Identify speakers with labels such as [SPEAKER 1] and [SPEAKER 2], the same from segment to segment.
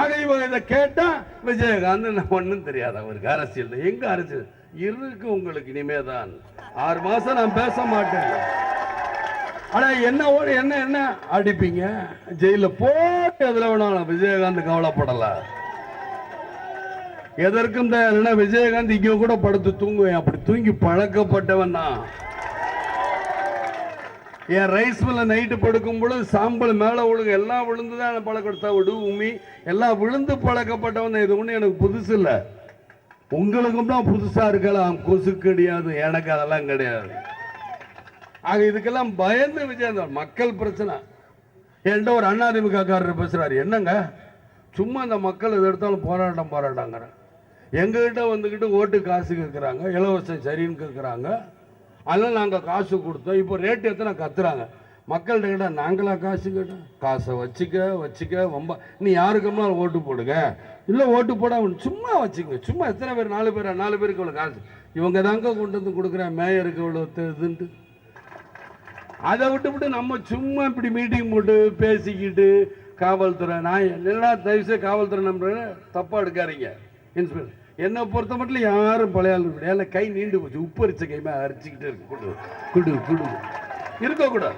[SPEAKER 1] ஆக இவங்க இதை கேட்டா விஜயகாந்த் நான் ஒண்ணும் தெரியாது. அவருக்கு அரசியல் எங்க அரசியல்? இருக்கு உங்களுக்கு இனிமேதான். ஆறு மாசம் நான் பேச மாட்டேன். ஆனா என்ன என்ன என்ன? அடிப்பீங்க? ஜெயில போட்டு எதுல வேணாலும் விஜயகாந்த் கவலைப்படல. எதற்கும் தயாரில்லைன்னா விஜயகாந்த் இங்க கூட படுத்து தூங்குவேன். அப்படி தூங்கி பழக்கப்பட்டவன் தான் என் ரைஸ் மில்ல நைட்டு படுக்கும் பொழுது சாம்பல் மேலே விழுங்க. எல்லாம் விழுந்து தான் பழக்கப்படுத்தா விடு உமி எல்லாம் விழுந்து பழக்கப்பட்டவன் இது ஒன்றும் எனக்கு புதுசு இல்லை. உங்களுக்கும் தான் புதுசாக இருக்கலாம். கொசு கிடையாது எனக்கு அதெல்லாம் கிடையாது. ஆக இதுக்கெல்லாம் பயந்து விஜயந்தர் மக்கள் பிரச்சனை. என்கிட்ட ஒரு அண்ணாதிமுக பேசுகிறார் என்னங்க? சும்மா அந்த மக்கள் எது எடுத்தாலும் போராட்டம் போராட்டங்கிறேன் எங்ககிட்ட வந்துக்கிட்டு ஓட்டு காசு கேட்குறாங்க இலவசம் சரின்னு கேட்குறாங்க. அதெல்லாம் நாங்கள் காசு கொடுத்தோம். இப்போ ரேட்டு எத்தனை? கத்துறாங்க. மக்கள்கிட்ட கேட்டால் நாங்களா காசு கேட்டோம். காசை வச்சுக்க வச்சுக்க வம்ப நீ யாருக்குமா ஓட்டு போடுங்க. இல்லை ஓட்டு போட சும்மா வச்சுங்க சும்மா எத்தனை பேர்? நாலு பேர்? நாலு பேருக்கு இவ்வளோ காசு. இவங்க தாங்க கொண்டு வந்து கொடுக்குறேன். மேயருக்கு இவ்வளோ இதுன்ட்டு. அதை விட்டு விட்டு நம்ம சும்மா இப்படி மீட்டிங் போட்டு பேசிக்கிட்டு காவல்துறை நான் இல்லைன்னா தயவுசெய்து காவல்துறை நம்புறேன் தப்பாக எடுக்காதீங்க. இன்ஸ்பெக்டர் என்னை பொறுத்த மட்டும் யாரும் பழைய ஆள் கிடையாது. கை நீண்டு போச்சு. உப்பு அரிச்ச கைமா அரிச்சுக்கிட்டே இருக்கு. குடு குடு குடு. இருக்கக்கூடாது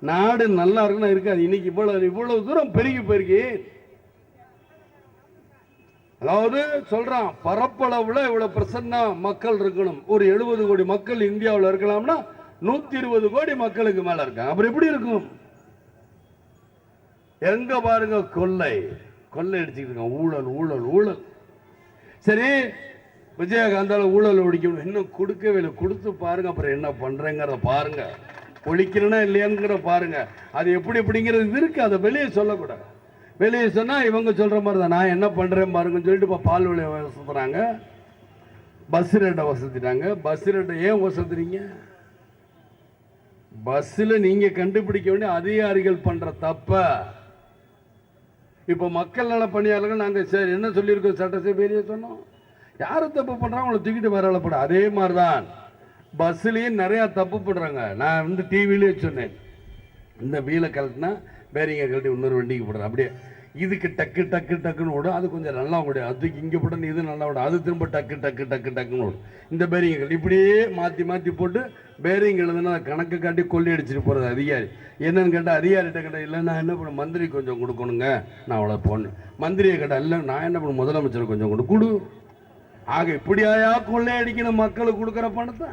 [SPEAKER 1] நாடு நல்லா இருக்குன்னா இருக்காது. இன்னைக்கு இவ்வளவு இவ்வளவு தூரம் பெருகி போயிருக்கு. அதாவது சொல்றான் பரப்பளவுல இவ்வளவு பிரசன்னா மக்கள் இருக்கணும். ஒரு எழுபது கோடி மக்கள் இந்தியாவில் இருக்கலாம்னா நூத்தி இருபது கோடி மக்களுக்கு மேல இருக்காங்க. அப்புறம் எப்படி இருக்கும்? எங்க பாருங்க கொள்ளை. கொள்ளை அடிச்சுக்கிட்டு இருக்கான். ஊழல் ஊழல் ஊழல். சரி விஜயகாந்தால் ஊழல் ஒழிக்கணும். இன்னும் கொடுக்கவே இல்லை. கொடுத்து பாருங்க அப்புறம் என்ன பண்றேங்கிறத பாருங்க. ஒழிக்கிறேன்னா இல்லையாங்கிற பாருங்க. அது எப்படி எப்படிங்கிறது இருக்கு. அதை வெளியே சொல்லக்கூடாது. வெளியே சொன்னால் இவங்க சொல்கிற மாதிரி தான். நான் என்ன பண்ணுறேன் பாருங்கன்னு சொல்லிட்டு இப்போ பால் விலையை வசத்துறாங்க பஸ் ரேட்டை வசதிட்டாங்க பஸ் ரேட்டை ஏன் வசத்துறீங்க பஸ்ஸில் நீங்கள் கண்டுபிடிக்க வேண்டிய அதிகாரிகள் பண்ணுற தப்பை இப்போ மக்கள் நல பணியாளர்கள் நாங்கள் சரி என்ன சொல்லியிருக்கோம்? சட்டசபையிலேயே சொன்னோம். யார் தப்பு பண்ணுறாங்க அவங்களை தூக்கிட்டு வர அதே மாதிரி தான் பஸ்ஸுலேயும் நிறையா தப்பு பண்ணுறாங்க நான் வந்து டிவிலேயே சொன்னேன். இந்த வீலை கழட்டினா பேரிங்க கழட்டி இன்னொரு வண்டிக்கு போடுறேன். அப்படியே இதுக்கு டக்கு டக்கு டக்குன்னு ஓடும் அது கொஞ்சம் நல்லா ஓடும் அதுக்கு இங்கே போட்டு இது நல்லா ஓடும் அது திரும்ப டக்கு டக்கு டக்கு டக்குன்னு ஓடும் இந்த பேரிங்க கழட்டி இப்படியே மாற்றி மாற்றி போட்டு பேரிங் எழுதுனா கணக்கு காட்டி கொல்லி அடிச்சுட்டு போகிறது அதிகாரி. என்னன்னு கேட்டால் அதிகாரிகிட்ட கேட்டால் இல்லை நான் என்ன பண்ண மந்திரி கொஞ்சம் கொடுக்கணுங்க. நான் அவ்வளோ போடணும் மந்திரியை கேட்டால் இல்லை நான் என்ன பண்ண முதலமைச்சர் கொஞ்சம் கொடு கொடு. ஆக இப்படியாயா கொள்ளை அடிக்கணும் மக்களுக்கு கொடுக்குற பணத்தை?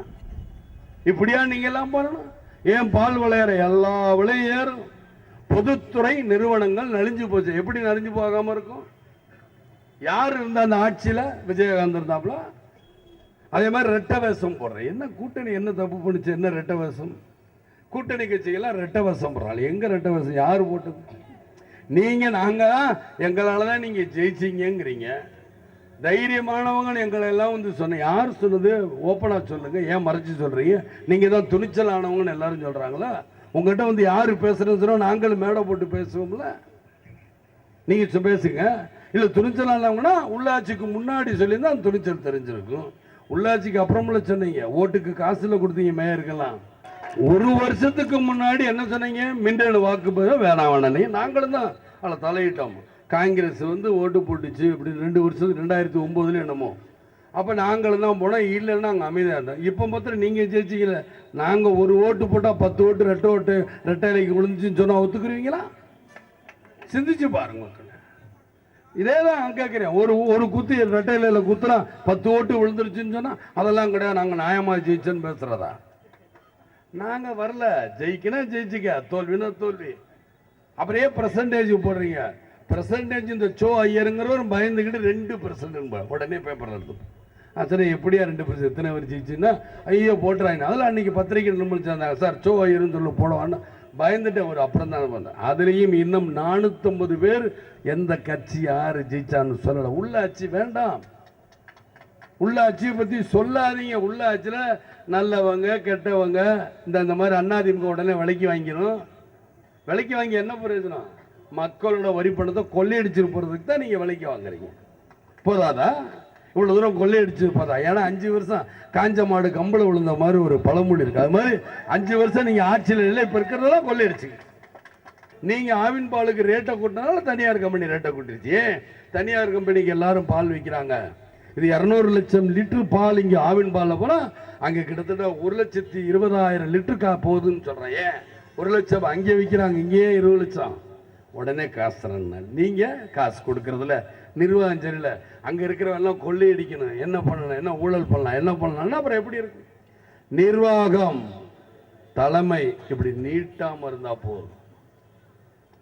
[SPEAKER 1] இப்படியா நீங்கள் எல்லாம் பண்ணணும்? ஏன் பால் விளையாட எல்லா விலையும் ஏறும்? பொதுத்துறை நிறுவனங்கள் நலிஞ்சு போச்சு. எப்படி நலிஞ்சு போகாமல் இருக்கும்? யார் இருந்தால் அந்த ஆட்சியில் விஜயகாந்த் இருந்தாப்புல அதே மாதிரி ரெட்ட வேஷம் போடுறேன். என்ன கூட்டணி என்ன தப்பு பண்ணுச்சு? என்ன ரெட்ட வேஷம் கூட்டணி கட்சிகள்லாம் ரெட்ட வேஷம் போடுறாள். எங்க ரெட்ட வேஷம் யார் போட்டது நீங்க நாங்க எங்களால் எங்களால தான் நீங்க ஜெயிச்சீங்கங்கிறீங்க. தைரியமானவங்க எங்களை எல்லாம் வந்து சொன்ன யார் சொன்னது? ஓப்பனா சொல்லுங்க. ஏன் மறைச்சு சொல்றீங்க? நீங்க தான் துணிச்சலானவங்கன்னு எல்லாரும் சொல்றாங்களா? உங்ககிட்ட வந்து யார் பேசுறதுன்னு சொன்னா நாங்களும் மேடை போட்டு பேசுவோம்ல? நீங்க சொ- பேசுங்க. துணிச்சல் துணிச்சலானவங்கன்னா உள்ளாட்சிக்கு முன்னாடி சொல்லியிருந்தால் அந்த துணிச்சல் தெரிஞ்சிருக்கும். உள்ளாட்சிக்கு அப்புறமுள்ள சொன்னீங்க. ஓட்டுக்கு காசுல கொடுத்தீங்க மேயருக்கெல்லாம். ஒரு வருஷத்துக்கு முன்னாடி என்ன சொன்னீங்க? மின்னணு வாக்குப்பதிவு வேணாம் வேணாம் நாங்களும் தான் அதில் தலையிட்டோம். காங்கிரஸ் வந்து ஓட்டு போட்டுச்சு இப்படி ரெண்டு வருஷத்துக்கு ரெண்டாயிரத்தி ஒம்போதுல என்னமோ. அப்போ நாங்களும் தான் போனோம். இல்லைன்னா நாங்கள் அமைதியாக இருந்தோம். இப்போ மாத்திரம் நீங்கள் ஜெயிச்சிக்கல. நாங்கள் ஒரு ஓட்டு போட்டால் பத்து ஓட்டு ரெட்டை ஓட்டு ரெட்டைலைக்கு விழுந்துச்சுன்னு சொன்னால் ஒத்துக்குருவீங்களா சிந்திச்சு பாருங்க மக்கள். இதே தான் கேட்குறேன். ஒரு ஒரு குத்து ரெட்டையில குத்துனா பத்து ஓட்டு விழுந்துருச்சுன்னு சொன்னால் அதெல்லாம் கிடையாது. நாங்கள் நியாயமாக ஜெயிச்சேன்னு பேசுறதா? நாங்கள் வரல. ஜெயிக்கணும் ஜெயிச்சிக்க. தோல்வினா தோல்வி. அப்புறம் பர்சன்டேஜ் போடுறீங்க. பர்சன்டேஜ் இந்த சோ ஐயருங்கிறவர் பயந்துக்கிட்டு ரெண்டு பர்சன்ட் உடனே பேப்பர் எடுத்து சரி எப்படியா ரெண்டு பர்சன்ட் எத்தனை பேர் ஜெயிச்சுன்னா ஐயோ போட்டுறாங்க. அதில் அன்னைக்கு பத்திரிக்கை நிமிஷம் சார் சோ ஐயருன்னு சொல்லி போடுவான்னு பயந்துட்டு ஒரு அப்புறம் தான் வந்தேன். அதுலேயும் இன்னும் நானூற்றம்பது பேர் எந்த கட்சி யார் ஜெயிச்சான்னு சொல்லலை. உள்ளாட்சி வேண்டாம். உள்ளாட்சியை பற்றி சொல்லாதீங்க. உள்ளாட்சியில் நல்லவங்க கெட்டவங்க இந்த இந்த மாதிரி அண்ணாதிமுக உடனே விலைக்கு வாங்கிடும் விலைக்கு வாங்கி என்ன பிரயோஜனம்? மக்களோட வரி பணத்தை கொள்ளையடிச்சிட்டு போகிறதுக்கு தான் நீங்கள் விலைக்கு வாங்குறீங்க. போதாதா? இவ்வளோ தூரம் கொள்ளையடிச்சு பார்த்தா ஏன்னா அஞ்சு வருஷம் காஞ்ச மாடு கம்பளை விழுந்த மாதிரி ஒரு பழமொழி இருக்கு. அது மாதிரி அஞ்சு வருஷம் நீங்கள் ஆட்சியில் இல்லை இப்போ இருக்கிறதெல்லாம் கொள்ளையடிச்சிங்க நீங்கள் ஆவின் பாலுக்கு ரேட்டை கூட்டினால தனியார் கம்பெனி ரேட்டை கூட்டிருச்சு. தனியார் கம்பெனிக்கு எல்லாரும் பால் விற்கிறாங்க இது இரநூறு லட்சம் லிட்டர் பால் இங்கே ஆவின் பால்ல போனால் அங்கே கிட்டத்தட்ட ஒரு லட்சத்தி இருபதாயிரம் லிட்டர் கா போகுதுன்னு சொல்கிறேன் ஏன்? ஒரு லட்சம் அங்கே விற்கிறாங்க இங்கேயே இருபது லட்சம். உடனே காசு தரேன் நீங்கள் காசு கொடுக்கறதுல நிர்வாகம் சரியில்லை அங்கே இருக்கிறவெல்லாம் கொள்ளையடிக்கணும். என்ன பண்ணணும்? என்ன ஊழல் பண்ணலாம்? என்ன பண்ணலாம்னா அப்புறம் எப்படி இருக்கு? நிர்வாகம் தலைமை இப்படி நீட்டாம இருந்தால் போதும்.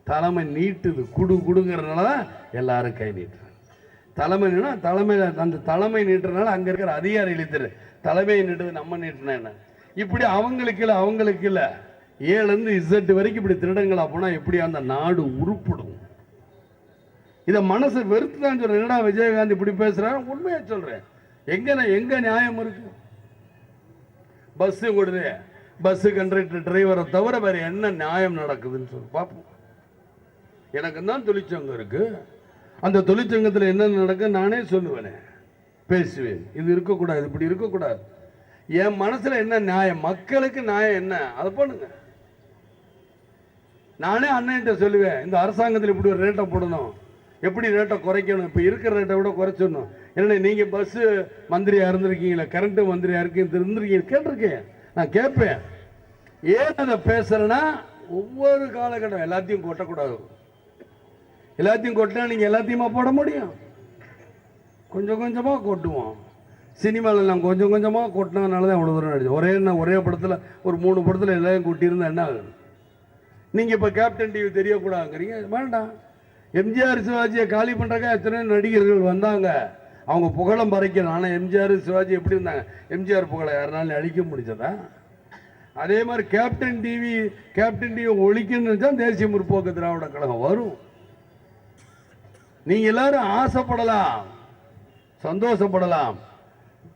[SPEAKER 1] தலைமை நீட்டுது. குடு குடுங்கிறதுனால தான் எல்லாரும் கை நீட்டுறாங்க. தலைமைனா தலைமையில் அந்த தலைமை நீட்டுறதுனால அங்கே இருக்கிற அதிகாரி தெரியும் தலைமையை நீட்டுது நம்ம நீட்டினா என்ன? இப்படி அவங்களுக்கு இல்லை அவங்களுக்கு இல்லை. ஏலேருந்து இசட்டு வரைக்கும் இப்படி திருடங்களா போனால் எப்படி அந்த நாடு உருப்பிடும். இதை மனசு வெறுத்து தான் சொல்றேன். என்னடா விஜயகாந்த் இப்படி பேசுறாரு? உண்மையா சொல்றேன். எங்க நான் எங்க நியாயம் இருக்கு? பஸ் கொடுது பஸ் கண்டக்டர் டிரைவரை தவிர வேற என்ன நியாயம் நடக்குதுன்னு சொல்லி பார்ப்போம் எனக்கு தான் தொழிற்சங்கம் இருக்கு. அந்த தொழிற்சங்கத்தில் என்ன நடக்க? நானே சொல்லுவேனே. பேசுவேன். இது இருக்கக்கூடாது இப்படி இருக்கக்கூடாது. என் மனசில் என்ன நியாயம்? மக்களுக்கு நியாயம் என்ன? அதை பண்ணுங்க. நானே அண்ணன்கிட்ட சொல்லுவேன் இந்த அரசாங்கத்தில் இப்படி ஒரு ரேட்டை போடணும். எப்படி ரேட்டை குறைக்கணும்? இப்போ இருக்கிற ரேட்டை விட குறைச்சிடணும். என்ன நீங்கள் பஸ்ஸு மந்திரியாக இருந்திருக்கீங்களா? கரண்ட்டு மந்திரியாக இருக்கு இருந்திருக்கீங்க. கேட்டிருக்கேன். நான் கேட்பேன். ஏன் அதை பேசுறேன்னா ஒவ்வொரு காலகட்டம் எல்லாத்தையும் கொட்டக்கூடாது. எல்லாத்தையும் கொட்டினா நீங்கள் எல்லாத்தையுமா போட முடியும்? கொஞ்சம் கொஞ்சமாக கொட்டுவோம். சினிமாவில் நான் கொஞ்சம் கொஞ்சமாக கொட்டினதுனால தான் இவ்வளோ தூரம் நடிச்சேன் ஒரே என்ன ஒரே படத்தில் ஒரு மூணு படத்தில் எல்லாத்தையும் கொட்டியிருந்தா என்ன ஆகுது? நீங்கள் இப்போ கேப்டன் டிவி தெரியக்கூடாதுங்கிறீங்க. வேண்டாம். எம்ஜிஆர் சிவாஜியை காலி பண்ணுறக்க எத்தனை நடிகர்கள் வந்தாங்க. அவங்க புகழம் பறைக்கணும் ஆனால் எம்ஜிஆர் சிவாஜி எப்படி இருந்தாங்க? எம்ஜிஆர் புகழை யாருனாலும் அழிக்க முடிஞ்சதா? அதே மாதிரி கேப்டன் டிவி கேப்டன் டிவி ஒழிக்கணும்னு தான் தேசிய முற்போக்கு திராவிட கழகம் வரும். நீங்கள் எல்லாரும் ஆசைப்படலாம். சந்தோஷப்படலாம்.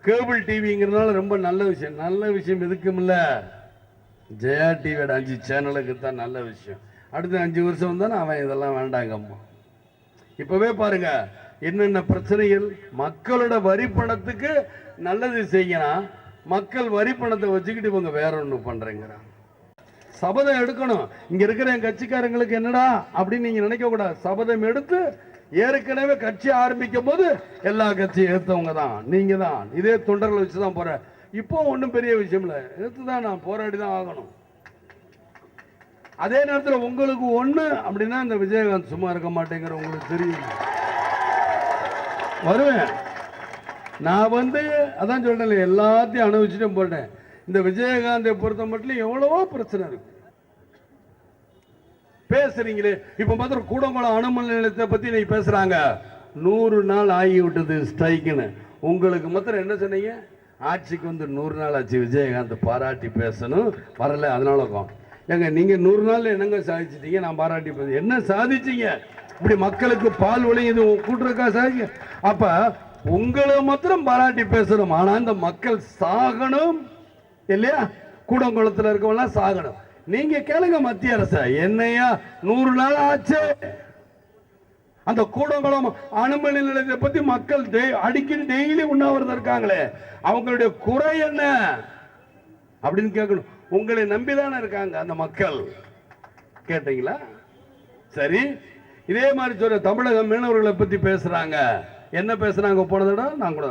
[SPEAKER 1] கேபிள் டிவிங்கிறதுனால ரொம்ப நல்ல விஷயம். நல்ல விஷயம் எதுக்கும் இல்லை ஜெயா டிவியோட அஞ்சு சேனலுக்கு தான் நல்ல விஷயம். அடுத்த அஞ்சு வருஷம் வந்தானே அவன் இதெல்லாம் வேண்டாங்கம்மா. இப்போவே பாருங்க என்னென்ன பிரச்சனைகள் மக்களோட வரி பணத்துக்கு நல்லது செய்யணும் மக்கள் வரி பணத்தை வச்சுக்கிட்டு இவங்க வேற ஒன்று பண்ணுறேங்கிறான் சபதம் எடுக்கணும். இங்கே இருக்கிற என் கட்சிக்காரங்களுக்கு என்னடா அப்படின்னு நீங்கள் நினைக்கக்கூடாது சபதம் எடுத்து ஏற்கனவே கட்சி ஆரம்பிக்கும் போது எல்லா கட்சியும் எடுத்தவங்க தான் நீங்கள் தான் இதே தொண்டர்களை வச்சு தான் போகிறேன் இப்போ ஒன்றும் பெரிய விஷயம் இல்லை. எடுத்து தான் நான் போராடி தான் ஆகணும். அதே நேரத்தில் உங்களுக்கு ஒன்று அப்படின்னா இந்த விஜயகாந்த் சும்மா இருக்க மாட்டேங்கிற உங்களுக்கு தெரியும். வருவேன். நான் வந்து அதான் சொல்றேன் எல்லாத்தையும் அனுபவிச்சுட்டு போட்டேன். இந்த விஜயகாந்தை பொறுத்த மட்டும் எவ்வளவோ பிரச்சனை இருக்கு. பேசுறீங்களே இப்ப மாத்திரம் கூடங்குளம் அணுமல் நிலையத்தை பத்தி நீ பேசுறாங்க. நூறு நாள் ஆகி விட்டது ஸ்ட்ரைக்குன்னு. உங்களுக்கு மாத்திரம் என்ன சொன்னீங்க? ஆட்சிக்கு வந்து நூறு நாள் ஆச்சு விஜயகாந்த் பாராட்டி பேசணும். வரல அதனால ஏங்க நீங்க நூறு நாள்ல என்னங்க சாதிச்சிட்டீங்க? நான் பாராட்டி என்ன சாதிச்சீங்க? இப்படி மக்களுக்கு பால் விலை கூட்டுறக்கா சாதிங்க அப்ப உங்களை மாத்திரம் பாராட்டி பேசணும். ஆனா இந்த மக்கள் சாகணும் இல்லையா? கூடங்குளத்துல இருக்கவங்களாம் சாகணும். நீங்க கேளுங்க மத்திய அரச. என்னையா? நூறு நாள் ஆச்சு. அந்த கூடங்குளம் அனுமதி நிலையத்தை பத்தி மக்கள் டெய்- அடிக்கடி டெய்லி உண்ணாவிரதம் இருக்காங்களே. அவங்களுடைய குறை என்ன? அப்படின்னு கேட்கணும். உங்களை நம்பிதானே இருக்காங்க அந்த மக்கள். கேட்டீங்களா? சரி. இதே மாதிரி சொல்ற தமிழக மீனவர்களை பத்தி பேசுறாங்க. என்ன பேசுறாங்க போன தடவை? நான் கூட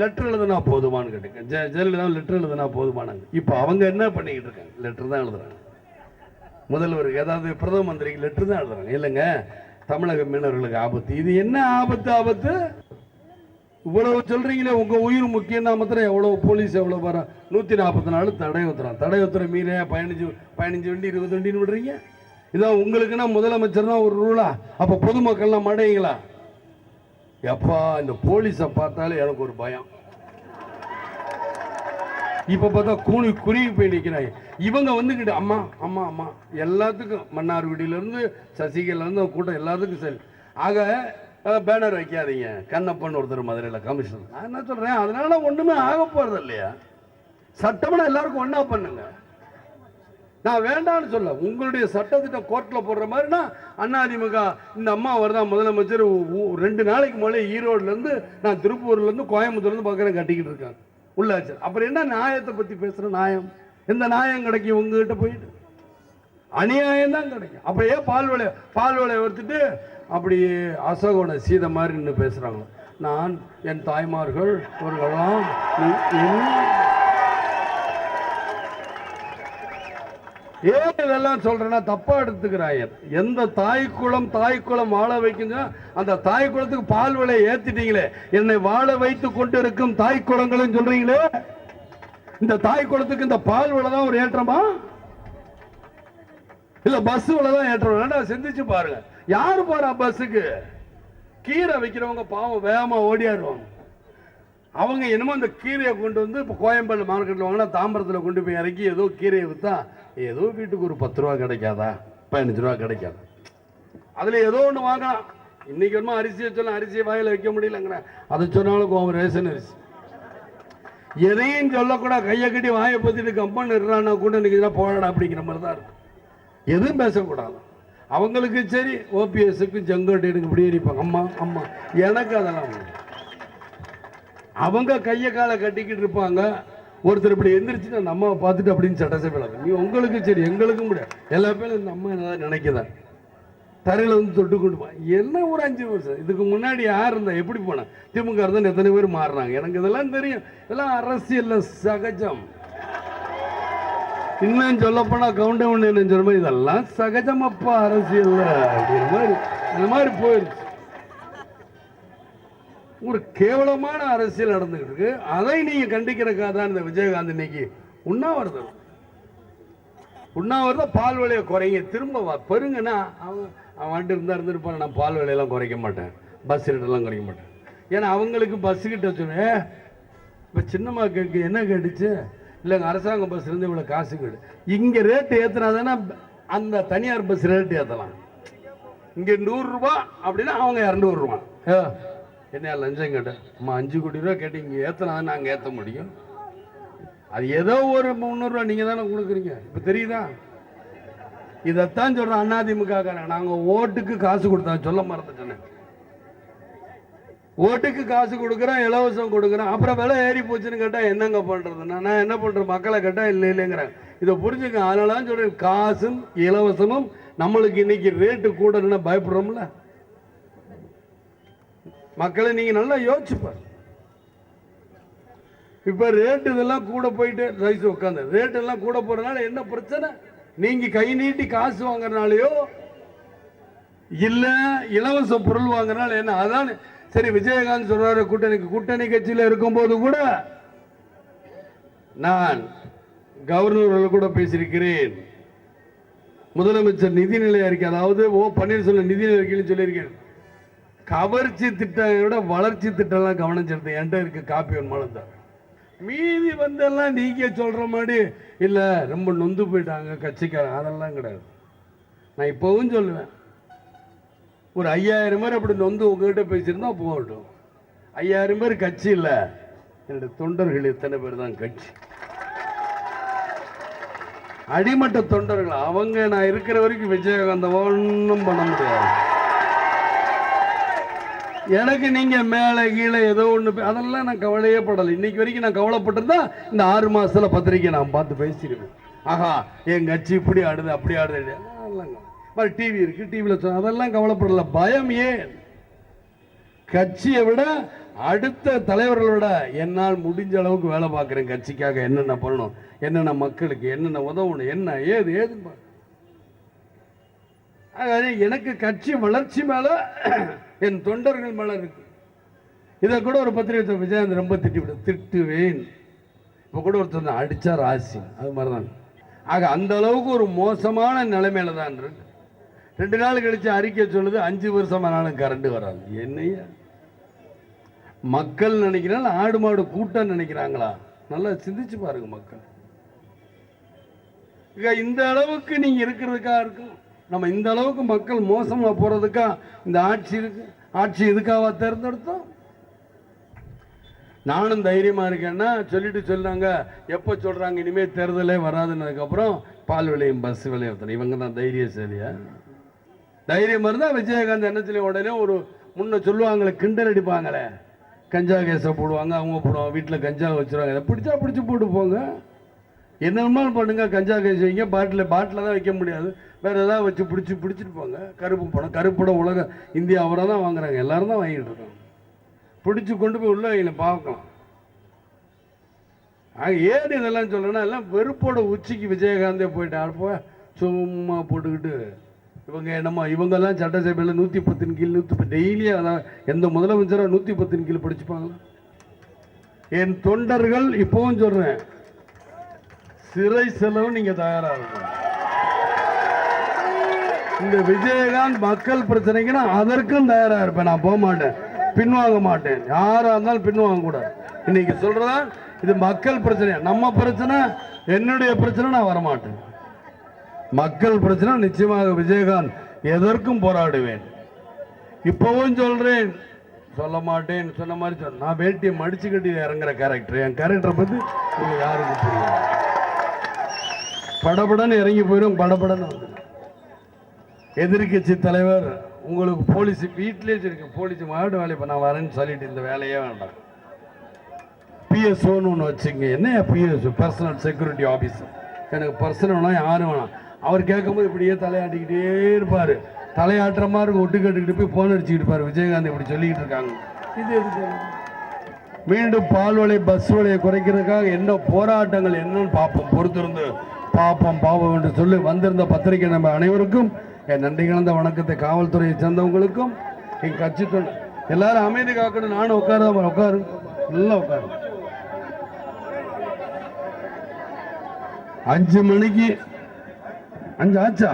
[SPEAKER 1] லெட்டர் எழுதுனா போதுமான்னு கேட்டேன். ஜெ ஜெயலலிதா லெட்டர் எழுதுனா போதுமானாங்க. இப்போ அவங்க என்ன பண்ணிக்கிட்டு இருக்காங்க? லெட்டர் தான் எழுதுறாங்க. முதல்வருக்கு ஏதாவது பிரதம மந்திரிக்கு லெட்டர் தான் எழுதுறாங்க. இல்லைங்க தமிழக மீனவர்களுக்கு ஆபத்து. இது என்ன ஆபத்து ஆபத்து? இவ்வளவு சொல்கிறீங்களே உங்கள் உயிர் முக்கியம் மாத்திரம் எவ்வளோ போலீஸ் எவ்வளோ வர? நூற்றி நாற்பத்தி நாலு தடை உத்தரம். தடை உத்தரம் மீறே பதினஞ்சு பதினஞ்சு வண்டி இருபது வண்டின்னு விடுறீங்க? இதான் உங்களுக்குன்னா முதலமைச்சர் தான் ஒரு ரூலா. அப்போ பொதுமக்கள்லாம் மடையுங்களா? எப்பா இந்த போலீஸை பார்த்தாலே எனக்கு ஒரு பயம். இப்போ பார்த்தா கூணி குறுகி போய் நிற்கிறாங்க இவங்க வந்துக்கிட்டு அம்மா அம்மா அம்மா எல்லாத்துக்கும் மன்னார்குடியில இருந்து சசிகலா இருந்து கூட்டம் எல்லாத்துக்கும் சரி. ஆக பேனர் வைக்காதீங்க. கண்ணப்பன் ஒருத்தர் மதுரையில் கமிஷனர் நான் என்ன சொல்றேன்? அதனால ஒண்ணுமே ஆக போகிறது இல்லையா? சட்டம்னா எல்லாருக்கும் ஒன்றா பண்ணுங்க. நான் வேண்டாம்னு சொல்ல உங்களுடைய சட்டத்திட்ட கோர்ட்ல போடுற மாதிரினா அதிமுக இந்த அம்மா வருதான் முதலமைச்சர். ரெண்டு நாளைக்கு முதல்ல ஈரோடுல இருந்து நான் திருப்பூர்ல இருந்து கோயம்புத்தூர்ல இருந்து பார்க்குறேன் கட்டிக்கிட்டு இருக்காங்க. உள்ளாச்சு அப்புறம் என்ன நியாயத்தை பத்தி பேசுற நியாயம்? எந்த நியாயம் கிடைக்கும் உங்ககிட்ட போயிட்டு? அநியாயம் தான் கிடைக்கும். அப்படியே ஏன் பால் விலை பால் விலை வறுத்துட்டு அப்படி அசோகோட சீதை மாதிரி நின்று பேசுறாங்க. நான் என் தாய்மார்கள் இவர்களெல்லாம் ஏன் இதெல்லாம் சொல்றேன்னா தப்பாக எடுத்துக்கிறாயன் எந்த தாய் குளம் தாய் குளம் வாழ வைக்குங்க அந்த தாய் குளத்துக்கு பால் விலை ஏற்றிட்டீங்களே என்னை வாழ வைத்து கொண்டு இருக்கும் தாய் சொல்கிறீங்களே சொல்றீங்களே. இந்த தாய் குளத்துக்கு இந்த பால் விலை தான் ஒரு ஏற்றமா? இல்லை பஸ் விலை தான் ஏற்றம்? சிந்திச்சு பாருங்க. யாரு போறா பஸ்ஸுக்கு? கீரை விற்கிறவங்க பாவம் வேகமா ஓடியாடுவாங்க அவங்க என்னமோ அந்த கீரையை கொண்டு வந்து இப்போ கோயம்பேடு மார்க்கெட்டில் வாங்கினா தாம்பரத்தில் கொண்டு போய் இறக்கி ஏதோ கீரையை விற்றா ஏதோ வீட்டுக்கு ஒரு பத்து ரூபா கிடைக்காதா? பதினஞ்சு ரூபா கிடைக்காதா? அதில் ஏதோ ஒன்று வாங்கலாம். இன்னைக்கு என்னமோ அரிசி வச்சாலும் அரிசியை வாயில் வைக்க முடியலங்கிறேன். அதை சொன்னாலும் கோவம் ரேஷன் அரிசி. எதையும் சொல்லக்கூட கையை கட்டி வாயை பற்றிட்டு கம்பன் இருறான்னா கூட இன்னைக்கு போராட அப்படிங்கிற மாதிரி தான் இருக்கும் எதுவும் பேசக்கூடாது. அவங்களுக்கு சரி ஓபிஎஸ்க்கு செங்கோட்டையனுக்கு இப்படி இருப்பாங்க அம்மா அம்மா எனக்கு அதெல்லாம் அவங்க கையை காலை கட்டிக்கிட்டு இருப்பாங்க. ஒருத்தர் இப்படி எந்திரிச்சு நான் அம்மாவை பார்த்துட்டு அப்படின்னு சட்டசபையில் நீ உங்களுக்கும் சரி எங்களுக்கும் கூட எல்லா பேரும் இந்த அம்மா என்ன நினைக்குதான் தரையில் வந்து தொட்டு கொண்டு என்ன ஒரு அஞ்சு வருஷம்? இதுக்கு முன்னாடி யார் இருந்தா? எப்படி போனா? திமுக இருந்தால் எத்தனை பேர் மாறுறாங்க? எனக்கு இதெல்லாம் தெரியும். இதெல்லாம் அரசியலில் சகஜம். இன்னும் சொல்ல போனா கவுண்டவுன் என்ன சொல்ற மாதிரி இதெல்லாம் சகஜமப்பா அரசியல் அப்படிங்கிற மாதிரி இந்த மாதிரி போயிருச்சு. ஒரு கேவலமான அரசியல் நடந்துகிட்டு இருக்கு. அதை நீங்க கண்டிக்கிறக்காக தான் இந்த விஜயகாந்த் இன்னைக்கு உண்ணாவிரதம். உண்ணாவிரதம் பால் விலையை குறைங்க திரும்ப வா பெருங்கன்னா அவன் அவன் வந்துட்டு இருந்தா இருந்துருப்பான் நான் பால் விலையெல்லாம் குறைக்க மாட்டேன். பஸ் ரேட்டெல்லாம் குறைக்க மாட்டேன். ஏன்னா அவங்களுக்கு பஸ் கிட்ட சொன்னேன் இப்போ சின்னம்மா கேக்கு என்ன கேட்டுச்சு? இல்லைங்க அரசாங்க பஸ் இருந்து இவ்வளோ காசு கேடு. இங்கே ரேட்டு ஏற்றுனா தானே அந்த தனியார் பஸ் ரேட்டு ஏற்றலாம் இங்கே நூறுரூவா அப்படின்னா அவங்க இரநூறுவா. ஏ என்ன லஞ்சம் கேட்டேன் அம்மா அஞ்சு கோடி ரூபா கேட்டு இங்கே ஏற்றினா நாங்கள் ஏற்ற முடியும். அது ஏதோ ஒரு முந்நூறுரூவா நீங்கள் தானே கொடுக்குறீங்க. இப்போ தெரியுதா? இதைத்தான் சொல்கிறோம் அதிமுக நாங்கள் ஓட்டுக்கு காசு கொடுத்தோம் சொல்ல மறந்துட்டேன். ஓட்டுக்கு காசு கொடுக்குறோம் இலவசம் கொடுக்குறோம் அப்புறம் விலை ஏறி போச்சுன்னு கேட்டால் என்னங்க பண்ணுறது நான் என்ன பண்ணுறேன் மக்களை கேட்டால் இல்லை இல்லைங்கிறேன் இதை புரிஞ்சுக்க அதனால தான் சொல்கிறேன் காசும் இலவசமும் நம்மளுக்கு இன்னைக்கு ரேட்டு கூடணும்னா பயப்படுறோம்ல. மக்களை நீங்கள் நல்லா யோசிச்சுப்பார். இப்போ ரேட்டு இதெல்லாம் கூட போயிட்டு ரைஸ் உட்காந்து ரேட் எல்லாம் கூட போகிறதுனால என்ன பிரச்சனை? நீங்கள் கை நீட்டி காசு வாங்குறனாலையோ இல்லை இலவச பொருள் வாங்குறனால என்ன? அதான் சரி விஜயகாந்த் சொல்றாரு கூட்டணிக்கு கூட்டணி கட்சியில் இருக்கும்போது கூட நான் கவர்னர் கூட பேசியிருக்கிறேன். முதலமைச்சர் நிதிநிலை அறிக்கை அதாவது ஓ பன்னீர்செல்வம் நிதிநிலை அறிக்கைன்னு சொல்லியிருக்கேன். கவர்ச்சி திட்டம் விட வளர்ச்சி திட்டம்லாம் கவனம் செலுத்த என்கிட்ட இருக்கு காப்பி ஒன்றாலும் தான் மீதி வந்தெல்லாம் நீங்க சொல்ற மாதிரி இல்லை ரொம்ப நொந்து போயிட்டாங்க கட்சிக்காரன் அதெல்லாம் கிடையாது. நான் இப்போவும் சொல்லுவேன். ஒரு ஐயாயிரம் பேர் அப்படி நொந்து உங்ககிட்ட பேசியிருந்தா போகட்டும். ஐயாயிரம் பேர் கட்சி இல்லை. என்னுடைய தொண்டர்கள் எத்தனை பேர் தான் கட்சி. அடிமட்ட தொண்டர்கள் அவங்க நான் இருக்கிற வரைக்கும் விஜயகாந்த ஒன்றும் பண்ண முடியாது. எனக்கு நீங்க மேலே கீழே ஏதோ ஒன்று அதெல்லாம் நான் கவலையே படலை. இன்னைக்கு வரைக்கும் நான் கவலைப்பட்டிருந்தா இந்த ஆறு மாசத்துல பத்திரிக்கை நான் பார்த்து பேசிடுவேன். ஆஹா என் கட்சி இப்படி ஆடுது அப்படி ஆடுது. அதெல்லாம் மாதிரி டிவி இருக்கு டிவியில் சொன்ன அதெல்லாம் கவலைப்படல. பயம் ஏன்? கட்சியை விட அடுத்த தலைவர்களோட என்னால் முடிஞ்ச அளவுக்கு வேலை பார்க்குறேன் கட்சிக்காக. என்னென்ன பண்ணணும்? என்னென்ன மக்களுக்கு என்னென்ன உதவணும்? என்ன ஏது ஏதுன்னு பாரு. எனக்கு கட்சி வளர்ச்சி மேலே என் தொண்டர்கள் மேலே இருக்கு. இதை கூட ஒரு பத்திரிகை விஜயாந்த் ரொம்ப திட்டி விட திட்டுவேன். இப்போ கூட ஒருத்தர் அடித்தா ராசி. அது மாதிரி தான் ஆக அந்த அளவுக்கு ஒரு மோசமான நிலைமையில தான் இருக்கு. ரெண்டு நாள் கழிச்சு அறிக்கை சொல்லுது அஞ்சு வருஷம் ஆனாலும் கரண்ட் வராது. என்னையா? மக்கள் நினைக்கிறாங்க ஆடு மாடு கூட்டம் நினைக்கிறாங்களா? நல்லா சிந்திச்சு பாருங்க மக்கள். இந்த அளவுக்கு நீங்க இருக்கிறதுக்கா இருக்கும். நம்ம இந்த அளவுக்கு மக்கள் மோசமா போறதுக்கா இந்த ஆட்சி இருக்கு? ஆட்சி இதுக்காவா தேர்ந்தெடுத்தோம்? நானும் தைரியமா இருக்கேன்னா சொல்லிட்டு சொன்னாங்க எப்போ சொல்றாங்க இனிமே தேர்தலே வராதுன்னதுக்கு அப்புறம் பால் விலையும் பஸ் விலையும் இவங்க தான் தைரியசாலியா? தைரியம் இருந்தால் விஜயகாந்த் என்ன சொல்லி உடனே ஒரு முன்ன சொல்லுவாங்களே கிண்டல் அடிப்பாங்களே. கஞ்சா கேஸை போடுவாங்க அவங்க போடுவாங்க வீட்டில் கஞ்சா வச்சுருவாங்க. இதை பிடிச்சா பிடிச்சி போட்டு போங்க. என்னென்னமோ பண்ணுங்க கஞ்சா கேஸ் வைங்க பாட்டில் பாட்டில் தான் வைக்க முடியாது. வேறு எதாவது வச்சு பிடிச்சி பிடிச்சிட்டு போங்க. கருப்பு படம் கருப்பு படம் உலக இந்தியா அவரை தான் வாங்குறாங்க. எல்லாரும் தான் வாங்கிட்டு இருக்காங்க. பிடிச்சி கொண்டு போய் உள்ள வைங்கள பார்க்கலாம். ஆக ஏன் இதெல்லாம் சொல்கிறேன்னா எல்லாம் வெறுப்போட உச்சிக்கு விஜயகாந்தே போயிட்டு அப்போ சும்மா போட்டுக்கிட்டு இவங்க என்னமோ இவங்கெல்லாம் சட்டசபையில் நூற்றி பத்தின் கீழ் நூற்றி பத்து டெய்லியும் அதான் எந்த முதலமைச்சராக நூற்றி பத்தின் கீழ் படிச்சுப்பாங்களா? என் தொண்டர்கள் இப்போவும் சொல்கிறேன் சிறை செலவு நீங்கள் தயாராக இருக்கணும் இந்த விஜயகாந்த் மக்கள் பிரச்சனைக்குன்னா அதற்கும் தயாராக இருப்பேன். நான் போக மாட்டேன். பின்வாங்க மாட்டேன். யாராக இருந்தாலும் பின்வாங்க கூடாது இன்னைக்கு சொல்கிறதா இது மக்கள் பிரச்சனை நம்ம பிரச்சனை என்னுடைய பிரச்சனை நான் வரமாட்டேன். மக்கள் பிரச்சனை நிச்சயமாக விஜயகாந்த் எதற்கும் போராடுவேன். இப்பவும் சொல்றேன். சொல்ல மாட்டேன் சொன்ன மாதிரி சொன்ன நான் வேட்டியை மடிச்சு கட்டி இறங்குற கேரக்டர் என் கேரக்டரை பத்தி உங்களுக்கு யாருக்கும் புரியும்? படபடன்னு இறங்கி போயிடும் படபடன்னு வந்து எதிர்கட்சி தலைவர் உங்களுக்கு போலீஸ் வீட்டிலே வச்சிருக்கேன் போலீஸ் மாவட்ட வேலை இப்போ நான் வரேன்னு சொல்லிட்டு இந்த வேலையே வேண்டாம். பிஎஸ்ஓன்னு ஒன்று வச்சுங்க. என்ன பிஎஸ்ஓ பர்சனல் செக்யூரிட்டி ஆஃபீஸர் எனக்கு பர்சனல் வேணாம் யாரும் வேணாம். அவர் கேட்கும்போது இப்படியே தலையாட்டிக்கிட்டே இருப்பார். தலையாட்டுற மாதிரி ஒட்டு கட்டுக்கிட்டு போய் ஃபோன் அடிச்சுக்கிட்டு இருப்பார். விஜயகாந்த் இப்படி சொல்லிக்கிட்டு இருக்காங்க. இது எதுக்கு மீண்டும் பால் விலை பஸ் விலையை குறைக்கிறதுக்காக என்ன போராட்டங்கள் என்னன்னு பார்ப்போம். பொறுத்திருந்து பார்ப்போம் பார்ப்போம் என்று சொல்லி வந்திருந்த பத்திரிகை நம்ம அனைவருக்கும் என் நன்றி கலந்த வணக்கத்தை காவல்துறையை சேர்ந்தவங்களுக்கும் என் கட்சி தொண்டு. எல்லாரும் அமைதி காக்கணும். நானும் உட்கார உட்காரு. நல்லா உட்காரு. அஞ்சு மணிக்கு அஞ்சு ஆச்சா?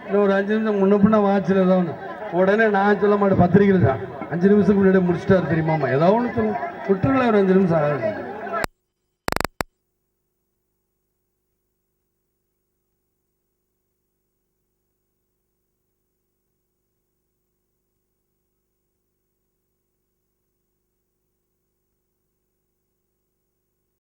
[SPEAKER 1] இன்னும் ஒரு அஞ்சு நிமிஷம் முன்ன பின்ன வாட்சில் ஏதாவது ஒன்று உடனே நான் சொல்ல மாட்டேன் பத்திரிக்கை தான் அஞ்சு நிமிஷத்துக்கு முன்னாடி முடிச்சிட்டாரு தெரியுமாம்மா? ஏதோ ஒன்று சொல்லுங்க விட்டுருங்களேன் ஒரு அஞ்சு நிமிஷம். ஆகுது